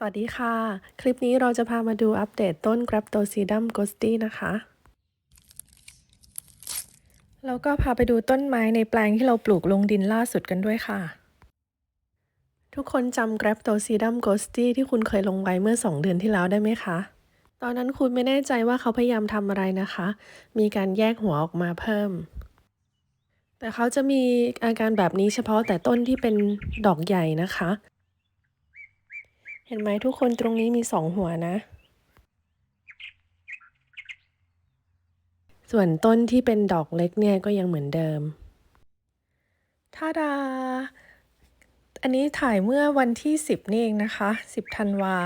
สวัสดีค่ะ คลิปนี้เราจะพามาดูอัปเดตต้น g r a p t o s i d u m g h o s t y นะคะ แล้วก็พาไปดูต้นไม้ในแปลงที่เราปลูกลงดินล่าสุดกันด้วยค่ะ ทุกคนจำ g r a p t o s i d u m g h o s t y ที่คุณเคยลงไว้เมื่อ 2 เดือนที่แล้วได้ไหมคะ ตอนนั้นคุณไม่แน่ใจว่าเขาพยายามทำอะไรนะคะ มีการแยกหัวออกมาเพิ่ม แต่เขาจะมีอาการแบบนี้เฉพาะแต่ต้นที่เป็นดอกใหญ่นะคะ เห็นไหมทุกคนตรงนี้มีสองหัวนะ ส่วนต้นที่เป็นดอกเล็กเนี่ยก็ยังเหมือนเดิมท่าดา อันนี้ถ่ายเมื่อวันที่ 10 นี่เองนะคะ 10ธันวา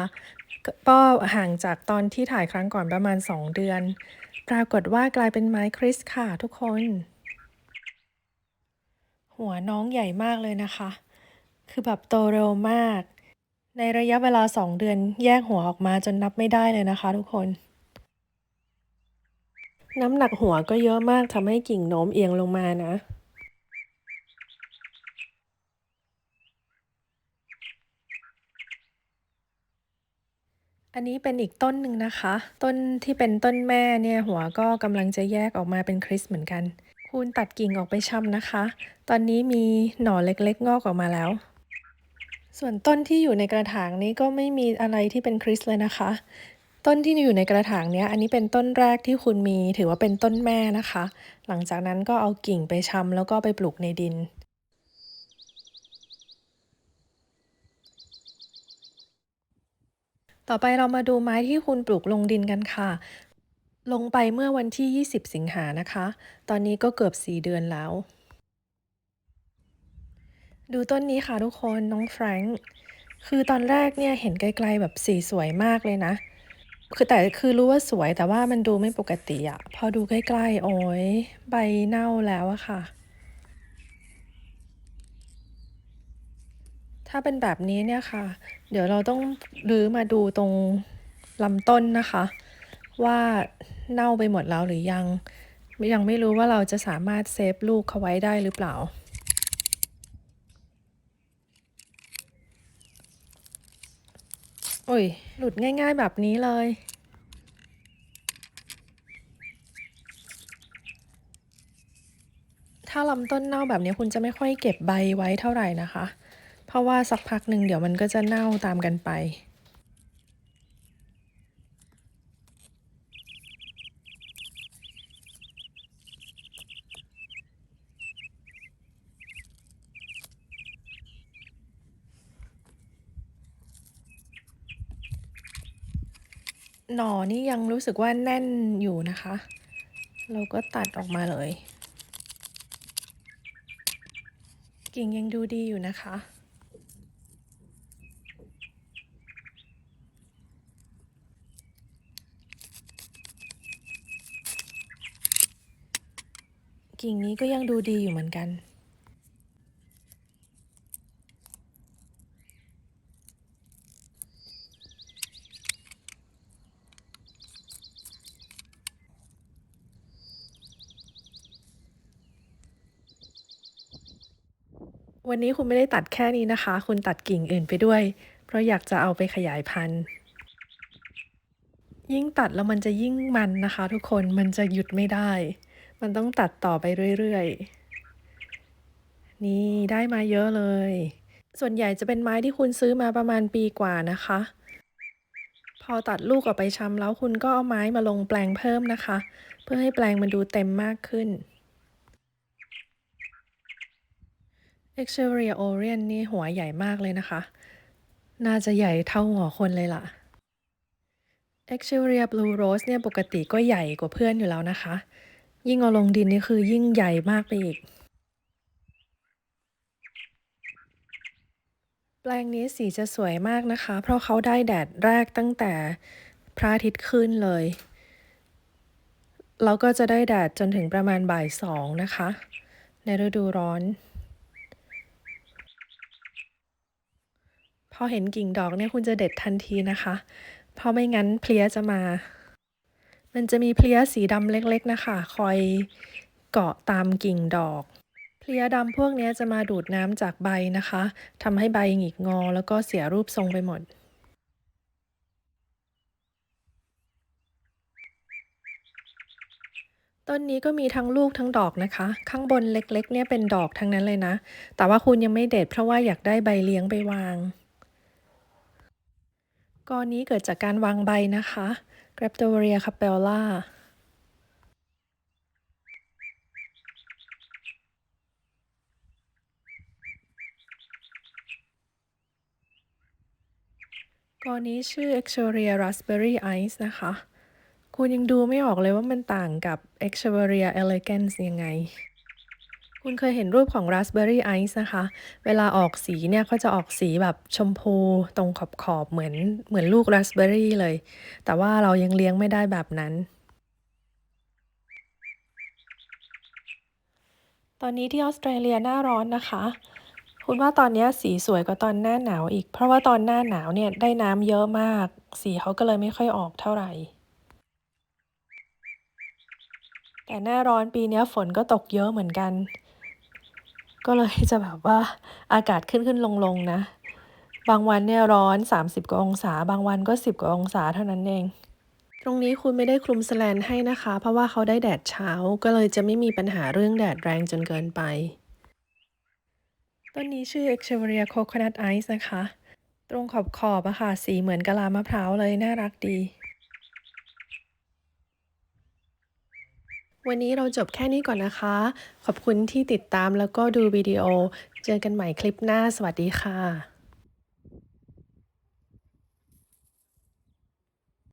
ก็ห่างจากตอนที่ถ่ายครั้งก่อนประมาณ 2 เดือน ปรากฏว่ากลายเป็นไม้คริสค่ะทุกคน หัวน้องใหญ่มากเลยนะคะ คือแบบโตเร็วมาก ในระยะเวลา 2 เดือนแยกหัวออกมาจนนับไม่ได้เลยนะคะทุกคน น้ำหนักหัวก็เยอะมากทำให้กิ่งโน้มเอียงลงมานะ อันนี้เป็นอีกต้นหนึ่งนะคะ ต้นที่เป็นต้นแม่เนี่ยหัวก็กำลังจะแยกออกมาเป็นคริสเหมือนกันคุณตัดกิ่งออกไปชำนะคะ ตอนนี้มีหน่อเล็กๆ งอกออกมาแล้ว ส่วนต้นที่อยู่ในกระถางนี้ก็ไม่มีอะไรที่เป็นคริสเลยนะคะ ต้นที่อยู่ในกระถางเนี้ยอันนี้เป็นต้นแรกที่คุณมีถือว่าเป็นต้นแม่นะคะ หลังจากนั้นก็เอากิ่งไปชำแล้วก็ไปปลูกในดินต่อไปเรามาดูไม้ที่คุณปลูกลงดินกันค่ะ ลงไปเมื่อวันที่ 20 สิงหานะคะ ตอนนี้ก็เกือบ 4 เดือนแล้ว ดูต้นนี้ค่ะทุกคนน้องแฟรงค์คือตอนแรกเนี่ยเห็นไกลๆแบบสีสวยมากเลยนะ คือแต่คือรู้ว่าสวยแต่ว่ามันดูไม่ปกติอะพอดูใกล้ๆโอ้ยใบเน่าแล้วอะค่ะ ถ้าเป็นแบบนี้เนี่ยค่ะ เดี๋ยวเราต้องรื้อมาดูตรงลำต้นนะคะ ว่าเน่าไปหมดแล้วหรือยังยังไม่รู้ว่าเราจะสามารถเซฟลูกเขาไว้ได้หรือเปล่า โอ้ย หลุดง่ายๆแบบนี้เลย ถ้าลำต้นเน่าแบบนี้คุณจะไม่ค่อยเก็บใบไว้เท่าไหร่นะคะ เพราะว่าสักพักหนึ่งเดี๋ยวมันก็จะเน่าตามกันไป หน่อนี่ยังรู้สึกว่าแน่นอยู่นะคะ เราก็ตัดออกมาเลย กิ่งยังดูดีอยู่นะคะ กิ่งนี้ก็ยังดูดีอยู่เหมือนกัน วันนี้คุณไม่ได้ตัดแค่นี้นะคะ คุณตัดกิ่งอื่นไปด้วย เพราะอยากจะเอาไปขยายพันธุ์ ยิ่งตัดแล้วมันจะยิ่งมันนะคะ ทุกคนมันจะหยุดไม่ได้ มันต้องตัดต่อไปเรื่อยๆ นี่ได้มาเยอะเลย ส่วนใหญ่จะเป็นไม้ที่คุณซื้อมาประมาณปีกว่านะคะ พอตัดลูกออกไปชำแล้วคุณก็เอาไม้มาลงแปลงเพิ่มนะคะ เพื่อให้แปลงมันดูเต็มมากขึ้น e x t e r i o r Orient นี่หัวใหญ่มากเลยนะคะ น่าจะใหญ่เท่าหัวคนเลยล่ะ e x t e r i o Blue Rose เนี่ยปกติก็ใหญ่กว่าเพื่อนอยู่แล้วนะคะ ยิ่งเอาลงดินนี่คือยิ่งใหญ่มากไปอีก แปลงนี้สีจะสวยมากนะคะ เพราะเขาได้แดดแรกตั้งแต่พระอาทิตย์ขึ้นเลยแล้วก็จะได้แดดจนถึงประมาณบ่ายสองนะคะ ในฤดูร้อน พอเห็นกิ่งดอกเนี่ยคุณจะเด็ดทันทีนะคะ เพราะไม่งั้นเพลียจะมา มันจะมีเพลียสีดำเล็กๆนะคะ คอยเกาะตามกิ่งดอก เพลียดำพวกนี้จะมาดูดน้ำจากใบนะคะทำให้ใบหงิกงอแล้วก็เสียรูปทรงไปหมดต้นนี้ก็มีทั้งลูกทั้งดอกนะคะ ข้างบนเล็กๆ เนี่ยเป็นดอกทั้งนั้นเลยนะ แต่ว่าคุณยังไม่เด็ดเพราะว่าอยากได้ใบเลี้ยงไปวาง กอนี้เกิดจากการวางใบนะคะ g r a p t o r i a c a p e l l a กอนี้ชื่อ e x c h e r i a Raspberry Ice นะคะ คุณยังดูไม่ออกเลยว่ามันต่างกับ e x c h e r i a elegans ยังไง คุณเคยเห็นรูปของ Raspberry Ice นะคะ เวลาออกสีเนี่ยเขาจะออกสีแบบชมพูตรงขอบขอบๆเหมือนเหมือนลูก Raspberry เลย แต่ว่าเรายังเลี้ยงไม่ได้แบบนั้น ตอนนี้ที่ออสเตรเลียหน้าร้อนนะคะ คุณว่าตอนนี้สีสวยกว่าตอนหน้าหนาวอีก เพราะว่าตอนหน้าหนาวเนี่ยได้น้ำเยอะมาก สีเขาก็เลยไม่ค่อยออกเท่าไหร่แต่หน้าร้อนปีนี้ฝนก็ตกเยอะเหมือนกัน ก็เลยจะแบบว่าอากาศขึ้นขึ้นลงลงนะ บางวันเนี่ยร้อน 30 กว่าองศา บางวันก็ 10 กว่าองศาเท่านั้นเอง ตรงนี้คุณไม่ได้คลุมสแลนให้นะคะ เพราะว่าเขาได้แดดเช้า ก็เลยจะไม่มีปัญหาเรื่องแดดแรงจนเกินไป ต้นนี้ชื่อ Echeveria Coconut Ice นะคะ ตรงขอบขอบอะค่ะ สีเหมือนกะลามะพร้าวเลย น่ารักดี วันนี้เราจบแค่นี้ก่อนนะคะ ขอบคุณที่ติดตามแล้วก็ดูวิดีโอ เจอกันใหม่คลิปหน้า สวัสดีค่ะ